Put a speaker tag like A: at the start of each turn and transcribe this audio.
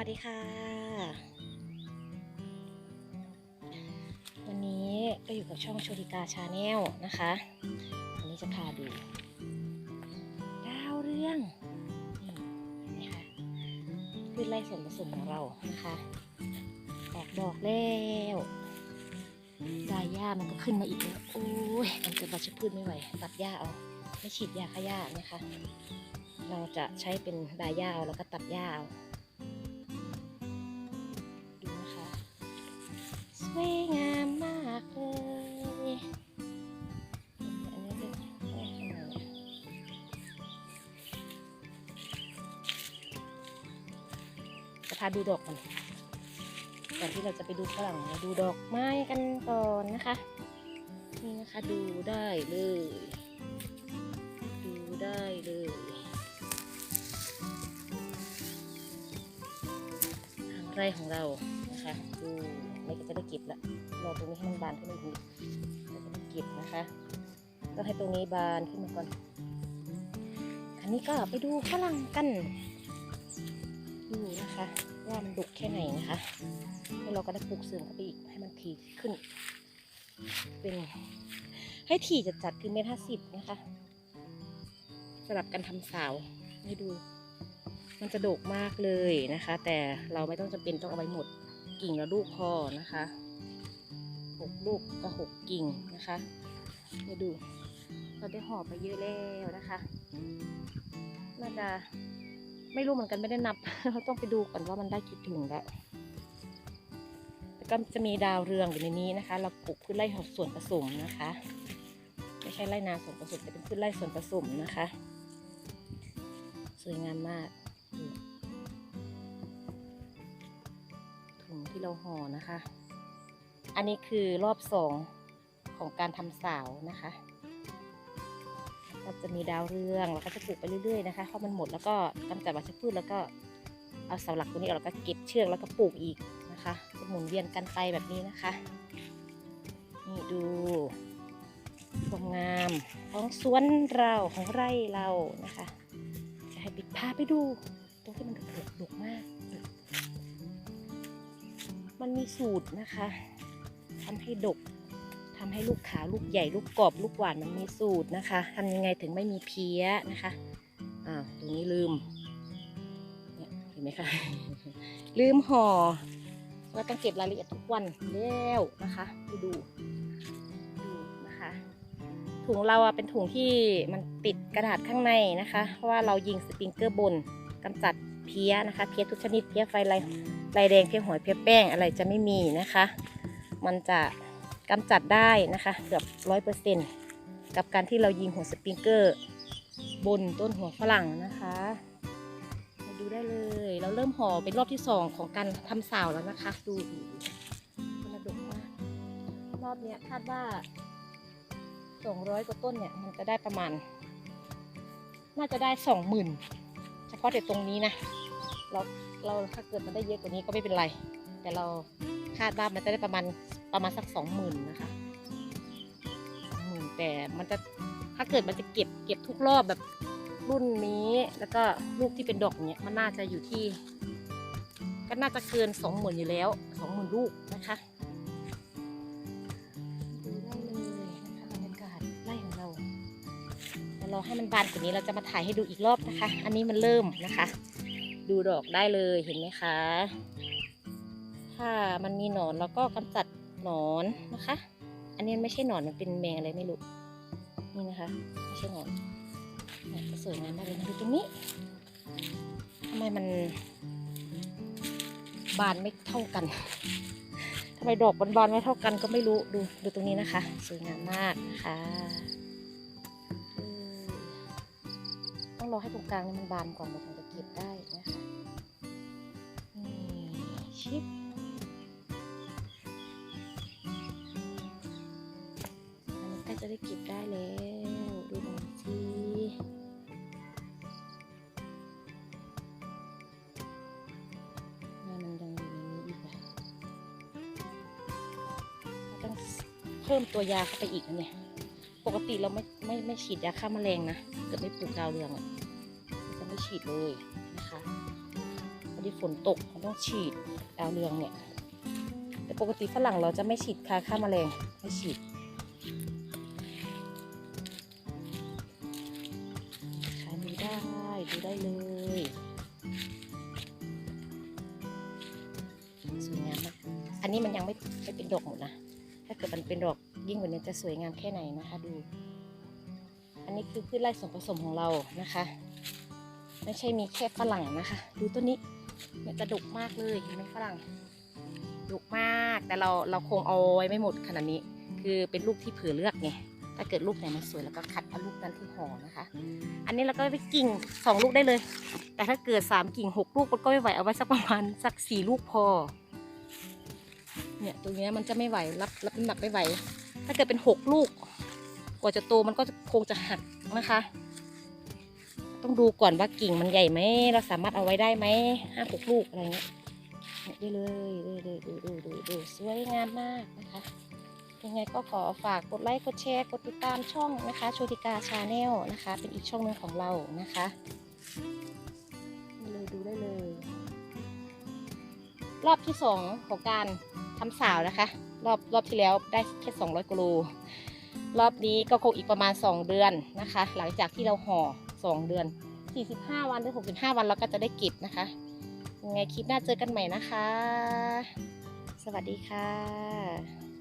A: วัสดีค่ะ วันนี้ก็อยู่กับช่องโชติกาชาแนลนะคะ วันนี้จะพาดูดาวเรื่องนี่เห็นไหมคะพืชไร่ส่วนผสมของเรานะคะออกดอกแล้วดายหญ้ามันก็ขึ้นมาอีกแล้วโอ้ยมันเกิดบัชพืชไม่ไหวตัดหญ้าเอาไม่ฉีดยาฆ่าหญ้านะคะ เราจะใช้เป็นดายหญ้าเอาแล้วก็ตัดหญ้าเอา วยงามมากเลยจะพาดูดอกมันก่อนที่เราจะไปดูฝรั่งเราดูดอกไม้กันก่อนนะคะ นี่นะคะดูได้เลย ดูได้เลยทางไร่ของเรานะคะดู ไม่ก็จะได้เก็บละรอตรงนี้ให้มันบานขึ้นมาอีกนิดเราจะได้เก็บนะคะก็ให้ตรงนี้บานขึ้นมาก่อนอันนี้ก็ไปดูฝรั่งกัน ดูนะคะว่ามันดุกแค่ไหนนะคะแล้วเราก็ได้ปลูกเสริมเข้าไปอีกให้มันถี่ขึ้น เป็นให้ถี่จัดๆคือเมตรห้าสิบนะคะสำหรับการทำสาวให้ดู มันจะโดกมากเลยนะคะ แต่เราไม่ต้องจำเป็นต้องเอาไว้หมด กิ่งละลูกพอนะคะหกลูกก็หกกิ่งนะคะนี่ดูเราได้ห่อไปเยอะแล้วนะคะน่าจะไม่รู้เหมือนกันไม่ได้นับ เราต้องไปดูก่อนว่ามันได้กี่ถุงแล้วแล้วก็จะมีดาวเรืองอยู่ในนี้นะคะ เราปลูกพืชไร่ส่วนผสมนะคะ ไม่ใช่ไร่นาส่วนผสมแต่เป็นพืชไร่ส่วนผสมนะคะ สวยงามมาก ที่เราห่อนะคะ อันนี้คือรอบสองของการทำสาวนะคะ ก็จะมีดาวเรืองแล้วก็จะปลูกไปเรื่อยๆนะคะเพราะมันหมดแล้วก็กำจัดวัชพืชแล้วก็เอาเสาหลักตัวนี้ออกแล้วก็เก็บเชือกแล้วก็ปลูกอีกนะคะจะหมุนเวียนกันไปแบบนี้นะคะ นี่ดูความงามของสวนเราของไร่เรานะคะ จะให้ปิดพาไปดูตรงที่มันดกดกมาก มันมีสูตรนะคะทำให้ดกทำให้ลูกขาวลูกใหญ่ลูกกรอบลูกหวานมันมีสูตรนะคะทำยังไงถึงไม่มีเพี้ยนะคะอ้าวตรงนี้ลืมเห็นไหมคะลืมห่อเราต้องเก็บรายละเอียดทุกวันแล้วนะคะไปดูดูนะคะ ถุงเราอะเป็นถุงที่มันติดกระดาษข้างในนะคะ เพราะว่าเรายิงสปริงเกอร์บนกำจัดเพี้ยนะคะ เพี้ยทุกชนิดเพี้ยไฟลาย ลายแดงเพี้ยหอยเพี้ยแป้งอะไรจะไม่มีนะคะ มันจะกำจัดได้นะคะ เกือบร้อยเปอร์เซ็นกับการที่เรายิงหัวสปริงเกอร์ บนต้นหัวฝรั่งนะคะมาดูได้เลย เราเริ่มห่อเป็นรอบที่สองของการทำสาวแล้วนะคะ ดูดูดูมันระดกมากรอบนี้คาดว่าสองร้อยกว่าต้นเนี่ยมันจะได้ประมาณ น่าจะได้สองหมื่นเฉพาะแต่ตรงนี้นะเรา เราถ้าเกิดมันได้เยอะกว่านี้ก็ไม่เป็นไร แต่เราคาดว่ามันจะได้ประมาณประมาณสักสองหมื่นนะคะสองหมื่นแต่มันจะถ้าเกิดมันจะเก็บเก็บทุกรอบแบบรุ่นนี้แล้วก็ลูกที่เป็นดอกเนี้ยมันน่าจะอยู่ที่ ก็น่าจะเกินสองหมื่นอยู่แล้วสองหมื่นลูกนะคะดูได้เลยนะคะบรรยากาศไร่ของเราเดี๋ยวรอให้มันบานกว่านี้เราจะมาถ่ายให้ดูอีกรอบนะคะ อันนี้มันเริ่มนะคะ ดูดอกได้เลยเห็นไหมคะ ถ้ามันมีหนอนเราก็กำจัดหนอนนะคะ อันนี้ไม่ใช่หนอนมันเป็นแมงอะไรไม่รู้นี่นะคะไม่ใช่หนอนสวยงามมากเลยนะดูตรงนี้ทำไมมันบานไม่เท่ากันทำไมดอกบานๆไม่เท่ากันก็ไม่รู้ดูดูตรงนี้นะคะ สวยงามมากนะคะต้องรอให้ตรงกลางนี่มันบานก่อนเราถึงจะ ก็บได้นะคะชิปอันนี้กล้จะได้เก็บได้แล้ว ดูหน่อยสิมมันยังอยู่ในนี้อีกอะต้องเพิ่มตัวยาเข้าไปอีกนะเนี่ย ปกติเราไม่ไม่ไม่ฉีดยาฆ่าแมลงนะ เกิดไม่ปลูกดาวเรืองอะจะ ไม่ฉีดเลยนะคะพอที่ฝนตกมันต้องฉีดดาวเรืองเนี่ยแต่ปกติฝรั่งเราจะไม่ฉีดคาฆ่าแมลงไม่ฉีดค่ะดูได้ดูได้เลยสวยงามมากอันนี้มันยังไม่ไม่เป็นดอกหมดนะถ้าเกิดมันเป็นดอกยิ่งกว่านี้จะสวยงามแค่ไหนนะคะดู อันนี้คือพืชไร่ส่วนผสมของเรานะคะ ไม่ใช่มีแค่ฝรั่งนะคะ ดูต้นนี้เนี่ยจะดกมากเลยเห็นไหมฝรั่งดกมากแต่เราเราคงเอาไว้ไม่หมดขนาดนี้ คือเป็นลูกที่เผื่อเลือกไงถ้าเกิดลูกไหนมันสวยแล้วก็คัดเอาลูกนั้นที่ห่อนะคะ อันนี้เราก็ไปกิ่งสองลูกได้เลย แต่ถ้าเกิดสามกิ่งหกลูกมันก็ไม่ไหวเอาไว้สักประมาณสักสี่ลูกพอเนี่ยตรงนี้มันจะไม่ไหวรับรับน้ำหนักไม่ไหว ถ้าเกิดเป็นหกลูก กว่าจะโตมันก็คงจะหักนะคะ ต้องดูก่อนว่ากิ่งมันใหญ่ไหมเราสามารถเอาไว้ได้ไหมห้าหกลูกอะไรเงี้ยได้เลยด้เลยดูดูดูดูสวยงามมากนะคะยังไงก็ขอฝากกดไลค์กดแชร์กดติดตามช่องนะคะโชติกาชาแนลนะคะ เป็นอีกช่องหนึ่งของเรานะคะเลยดูได้เลย รอบที่สองของการทำสาวนะคะ รอบรอบที่แล้วได้แค่200กิโลรอบนี้ก็คงอีกประมาณ 2 เดือนนะคะ หลังจากที่เราห่อ 2เดือน 45 วันหรือ 65 วันเราก็จะได้เก็บนะคะยังไงคลิปหน้าเจอกันใหม่นะคะ สวัสดีค่ะ